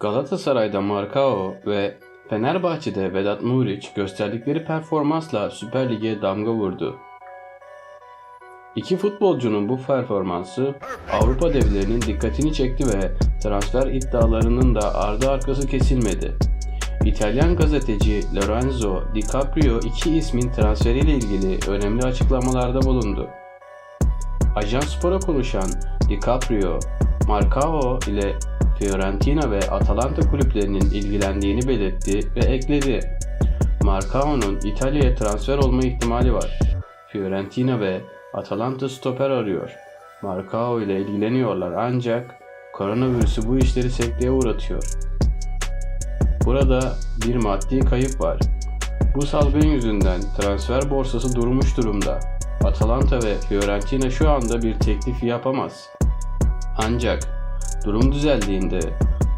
Galatasaray'da Marcao ve Fenerbahçe'de Vedat Muriç gösterdikleri performansla Süper Lig'e damga vurdu. İki futbolcunun bu performansı Avrupa devlerinin dikkatini çekti ve transfer iddialarının da ardı arkası kesilmedi. İtalyan gazeteci Lorenzo Di Caprio iki ismin transferiyle ilgili önemli açıklamalarda bulundu. Ajan Spor'a konuşan Di Caprio, Marcao ile Fiorentina ve Atalanta kulüplerinin ilgilendiğini belirtti ve ekledi. Marcao'nun İtalya'ya transfer olma ihtimali var. Fiorentina ve Atalanta stoper arıyor. Marcao ile ilgileniyorlar ancak koronavirüsü bu işleri sekteye uğratıyor. Burada bir maddi kayıp var. Bu salgın yüzünden transfer borsası durmuş durumda. Atalanta ve Fiorentina şu anda bir teklif yapamaz. Ancak durum düzeldiğinde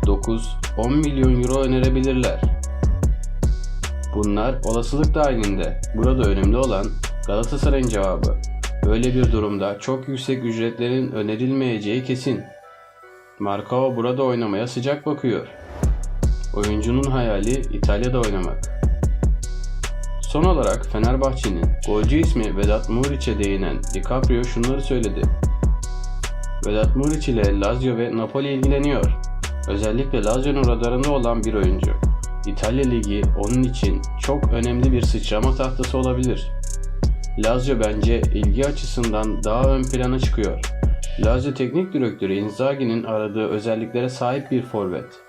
9-10 milyon euro önerebilirler. Bunlar olasılık dahilinde. Burada önemli olan Galatasaray'ın cevabı. Böyle bir durumda çok yüksek ücretlerin önerilmeyeceği kesin. Marcao burada oynamaya sıcak bakıyor. Oyuncunun hayali İtalya'da oynamak. Son olarak Fenerbahçe'nin golcü ismi Vedat Muriç'e değinen DiCaprio şunları söyledi. Vedat Muriç ile Lazio ve Napoli ilgileniyor. Özellikle Lazio'nun radarında olan bir oyuncu. İtalya Ligi onun için çok önemli bir sıçrama tahtası olabilir. Lazio bence ilgi açısından daha ön plana çıkıyor. Lazio teknik direktörü Inzaghi'nin aradığı özelliklere sahip bir forvet.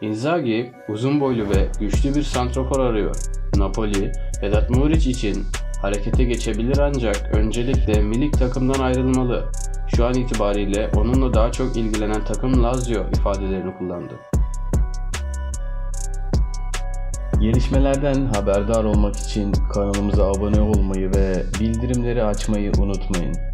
Inzaghi uzun boylu ve güçlü bir santrofor arıyor. Napoli, Vedat Muriç için harekete geçebilir ancak öncelikle milik takımdan ayrılmalı. Şu an itibariyle onunla daha çok ilgilenen takım Lazio ifadelerini kullandı. Gelişmelerden haberdar olmak için kanalımıza abone olmayı ve bildirimleri açmayı unutmayın.